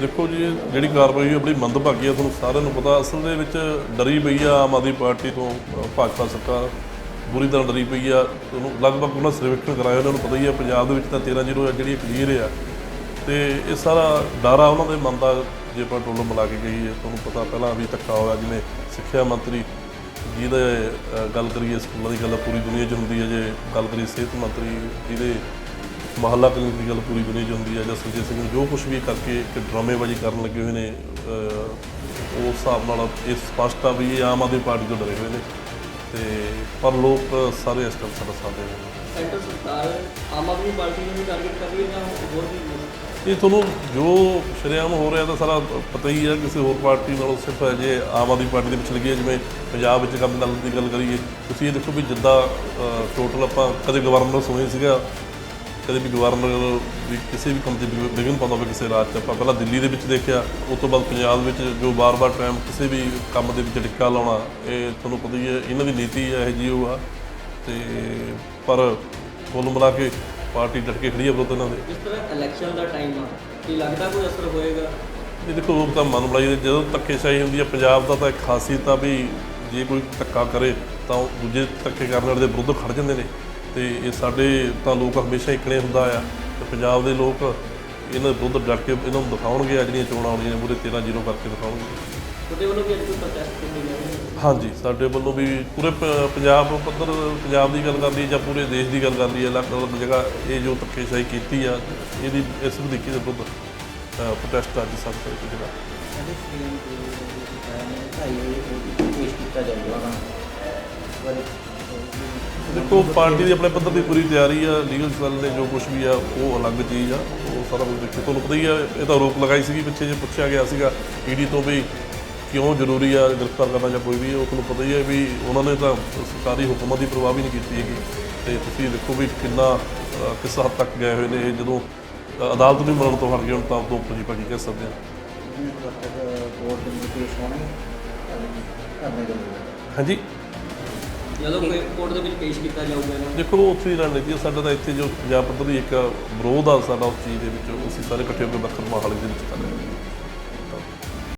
ਦੇਖੋ ਜੀ, ਜਿਹੜੀ ਕਾਰਵਾਈ ਹੋਈ, ਬੜੀ ਮੰਦਭਾਗੀ ਆ, ਤੁਹਾਨੂੰ ਸਾਰਿਆਂ ਨੂੰ ਪਤਾ। ਅਸਲ ਦੇ ਵਿੱਚ ਡਰੀ ਪਈ ਆ ਆਮ ਆਦਮੀ ਪਾਰਟੀ ਤੋਂ ਭਾਜਪਾ ਸਰਕਾਰ। ਬੁਰੀ ਤਰ੍ਹਾਂ ਡਰੀ ਪਈ ਆ। ਤੁਹਾਨੂੰ ਲਗਭਗ ਉਹਨਾਂ ਸਰਵੇਖਣ ਕਰਾਇਆ, ਉਹਨਾਂ ਨੂੰ ਪਤਾ ਹੀ ਆ, ਪੰਜਾਬ ਦੇ ਵਿੱਚ ਤਾਂ 13 ਜ਼ੀਰੋ ਆ, ਜਿਹੜੀ ਕਲੀਅਰ ਆ। ਤੇ ਇਹ ਸਾਰਾ ਡਰ ਆ ਉਹਨਾਂ ਦੇ ਮਨ ਦਾ, ਜੇ ਆਪਾਂ ਟੋਲ ਮਿਲਾ ਕੇ ਗਈ ਹੈ ਤੁਹਾਨੂੰ ਪਤਾ ਪਹਿਲਾਂ ਵੀ ਧੱਕਾ ਹੋਇਆ, ਜਿਵੇਂ ਸਿੱਖਿਆ ਮੰਤਰੀ ਜਿਹਦੇ ਗੱਲ ਕਰੀਏ, ਸਕੂਲਾਂ ਦੀ ਗੱਲ ਪੂਰੀ ਦੁਨੀਆ 'ਚ ਹੁੰਦੀ ਹੈ ਜੇ ਗੱਲ ਕਰੀਏ, ਸਿਹਤ ਮੰਤਰੀ ਜਿਹਦੇ ਮਹੱਲਾ ਕਲੀਨਿਕ ਦੀ ਗੱਲ ਪੂਰੀ 'ਚ ਹੁੰਦੀ ਹੈ ਜਾਂ ਸੁਰਜੀਤ ਸਿੰਘ ਜੋ ਕੁਝ ਵੀ ਕਰਕੇ ਇੱਕ ਡਰਾਮੇਬਾਜ਼ੀ ਕਰਨ ਲੱਗੇ ਹੋਏ ਨੇ ਅ, ਉਸ ਹਿਸਾਬ ਨਾਲ ਇਹ ਸਪਸ਼ਟ ਆ ਵੀ ਇਹ ਆਮ ਆਦਮੀ ਪਾਰਟੀ ਤੋਂ ਡਰੇ ਹੋਏ ਨੇ। ਤੇ ਪਰ ਲੋਕ ਸਾਰੇ ਇਸ ਟਾਈਮ ਸਾਡਾ ਸਾਥ ਦੇ ਰਹੇ ਨੇ। ਸੈਂਟਰ ਸਰਕਾਰ ਆਮ ਆਦਮੀ ਪਾਰਟੀ ਨੂੰ ਵੀ ਟਾਰਗੇਟ ਕਰ ਰਹੀ ਹੈ ਜਾਂ ਹੋਰ ਵੀ ਇਹ ਤੁਹਾਨੂੰ ਜੋ ਸ਼ਰੇਆਮ ਹੋ ਰਿਹਾ ਤਾਂ ਸਾਰਾ ਪਤਾ ਹੀ ਹੈ ਕਿਸੇ ਹੋਰ ਪਾਰਟੀ ਨਾਲੋਂ ਸਿਰਫ ਜੇ ਆਮ ਆਦਮੀ ਪਾਰਟੀ ਦੇ ਪਿੱਛੇ ਲੱਗੀ ਹੈ। ਜਿਵੇਂ ਪੰਜਾਬ ਵਿੱਚ ਕੰਮ ਨਾਲ ਦੀ ਗੱਲ ਕਰੀਏ ਤੁਸੀਂ ਇਹ ਦੇਖੋ ਵੀ ਜਿੱਦਾਂ ਟੋਟਲ ਆਪਾਂ ਕਦੇ ਗਵਰਨਰ ਸੁਣੇ ਸੀਗਾ ਕਦੇ ਵੀ ਗਵਰਨਰ ਵੀ ਕਿਸੇ ਵੀ ਕੰਮ 'ਚ ਵਿਘ- ਵਿਘਨ ਪਾਉਂਦਾ ਹੋਵੇ ਕਿਸੇ ਰਾਜ 'ਚ ਆਪਾਂ ਪਹਿਲਾਂ ਦਿੱਲੀ ਦੇ ਵਿੱਚ ਦੇਖਿਆ ਉਸ ਤੋਂ ਬਾਅਦ ਪੰਜਾਬ ਵਿੱਚ ਜੋ ਬਾਰ-ਬਾਰ ਟਾਈਮ ਕਿਸੇ ਵੀ ਕੰਮ ਦੇ ਵਿੱਚ ਟਿੱਕਾ ਲਾਉਣਾ ਇਹ ਤੁਹਾਨੂੰ ਪਤਾ ਹੀ ਹੈ ਇਹਨਾਂ ਦੀ ਨੀਤੀ ਇਹ ਜਿਹੀ ਉਹ ਆ। ਤੇ ਪਰ ਕੁੱਲ ਮਿਲਾ ਕੇ ਪਾਰਟੀ ਡਟ ਕੇ ਖੜੀ ਹੈ ਵਿਰੁੱਧ ਇਹਨਾਂ ਦੇ। ਜਿਸ ਤਰ੍ਹਾਂ ਇਲੈਕਸ਼ਨ ਦਾ ਟਾਈਮ ਆ ਕੀ ਲੱਗਦਾ ਕੋਈ ਅਸਰ ਹੋਏਗਾ? ਇਹ ਦੇਖੋ ਲੋਕ ਤਾਂ ਮਨ ਬਣਾਈ ਦੇ ਜਦੋਂ ਧੱਕੇਸ਼ਾਹੀ ਹੁੰਦੀ ਹੈ ਪੰਜਾਬ ਦਾ ਤਾਂ ਇੱਕ ਖਾਸੀਅਤ ਆ ਵੀ ਜੇ ਕੋਈ ਧੱਕਾ ਕਰੇ ਤਾਂ ਉਹ ਦੂਜੇ ਧੱਕੇ ਕਰਨ ਵਾਲੇ ਦੇ ਵਿਰੁੱਧ ਖੜ ਜਾਂਦੇ ਨੇ। ਤੇ ਇਹ ਸਾਡੇ ਤਾਂ ਲੋਕ ਹਮੇਸ਼ਾ ਇਕਣੇ ਹੁੰਦਾ ਆ ਤੇ ਪੰਜਾਬ ਦੇ ਲੋਕ ਇਹਨਾਂ ਦੇ ਵਿਰੁੱਧ ਡਟ ਕੇ ਇਹਨਾਂ ਨੂੰ ਦਿਖਾਉਣਗੇ ਆ ਜਿਹੜੀਆਂ ਚੋਣਾਂ ਆਉਣੀਆਂ ਨੇ ਮੂਰੇ 13 ਜ਼ੀਰੋ ਕਰਕੇ ਦਿਖਾਉਣਗੇ। ਤੁਹਾਡੇ ਵੱਲੋਂ ਵੀ ਅੱਜ ਕੋਈ ਪ੍ਰੋਟੈਸਟ ਕੀਤੀ ਹੈ ਹਾਂਜੀ ਸਾਡੇ ਵੱਲੋਂ ਵੀ ਪੂਰੇ ਪ- ਪੰਜਾਬ ਪੱਧਰ ਪੰਜਾਬ ਦੀ ਗੱਲ ਕਰ ਲਈ ਜਾਂ ਪੂਰੇ ਦੇਸ਼ ਦੀ ਗੱਲ ਕਰ ਲਈ ਅਲੱਗ-ਅਲੱਗ ਜਗ੍ਹਾ ਇਹ ਜੋ ਧੱਕੇਸ਼ਾਹੀ ਕੀਤੀ ਆ ਇਹਦੀ ਇਸ ਵਧੀਕੀ ਦੇ ਵਿਰੁੱਧ ਪ੍ਰੋਟੈਸਟ ਅੱਜ ਸਭ ਤੋਂ ਜਿਹੜਾ ਸਾਡੇ ਦੇ ਨੇ ਭਾਈ ਉਹ ਪੇਸ਼ ਕੀਤਾ ਜਾਊਗਾ ਹਾਂ ਪਰ ਦੇਖੋ ਪਾਰਟੀ ਦੀ ਆਪਣੇ ਪੱਧਰ ਦੀ ਪੂਰੀ ਤਿਆਰੀ ਆ ਲੀਗਲ ਸੈੱਲ ਨੇ ਜੋ ਕੁਝ ਵੀ ਆ ਉਹ ਅਲੱਗ ਚੀਜ਼ ਆ ਉਹ ਸਾਰਾ ਕੁਝ ਦੇਖੋ ਤੁਹਾਨੂੰ ਪਤਾ ਹੀ ਆ ਇਹ ਤਾਂ ਰੋਕ ਲਗਾਈ ਸੀਗੀ ਪਿੱਛੇ ਜੇ ਪੁੱਛਿਆ ਗਿਆ ਸੀਗਾ ਈਡੀ ਤੋਂ ਵੀ ਕਿਉਂ ਜ਼ਰੂਰੀ ਆ ਗ੍ਰਿਫਤਾਰ ਕਰਨਾ ਜਾਂ ਕੋਈ ਵੀ ਉਹ ਤੁਹਾਨੂੰ ਪਤਾ ਹੀ ਹੈ ਵੀ ਉਹਨਾਂ ਨੇ ਤਾਂ ਸਰਕਾਰੀ ਹੁਕਮਾਂ ਦੀ ਪਰਵਾਹ ਵੀ ਨਹੀਂ ਕੀਤੀ ਹੈਗੀ। ਤੇ ਤੁਸੀਂ ਦੇਖੋ ਵੀ ਕਿੰਨਾ ਕਿਸ ਹੱਦ ਤੱਕ ਗਏ ਹੋਏ ਨੇ ਇਹ ਜਦੋਂ ਅਦਾਲਤ ਨੂੰ ਮੰਨਣ ਤੋਂ ਹਟ ਗਏ ਹੁਣ ਤਾਂ ਉਦੋਂ ਭਾਜੀ ਭਾਜੀ ਕਹਿ ਸਕਦੇ ਆ। ਦੇ ਹਾਂਜੀ। ਜਦੋਂ ਕੋਈ ਕੋਰਟ ਦੇ ਵਿੱਚ ਪੇਸ਼ ਕੀਤਾ ਜਾਊਗਾ ਇਹਨਾਂ ਨੂੰ? ਦੇਖੋ ਉੱਥੇ ਹੀ ਰਣਨੀਤੀ ਆ, ਸਾਡਾ ਤਾਂ ਇੱਥੇ ਜੋ ਪੰਜਾਬ ਪੱਧਰ ਦੀ ਇੱਕ ਵਿਰੋਧ ਆ ਸਾਡਾ ਉਸ ਚੀਜ਼ ਦੇ ਵਿੱਚ ਅਸੀਂ ਸਾਰੇ ਇਕੱਠੇ ਹੋ ਕੇ ਬੱਕਰ ਮਹਾਲੀ ਦੇ ਵਿੱਚ ਕਰ ਰਹੇ ਹਾਂ।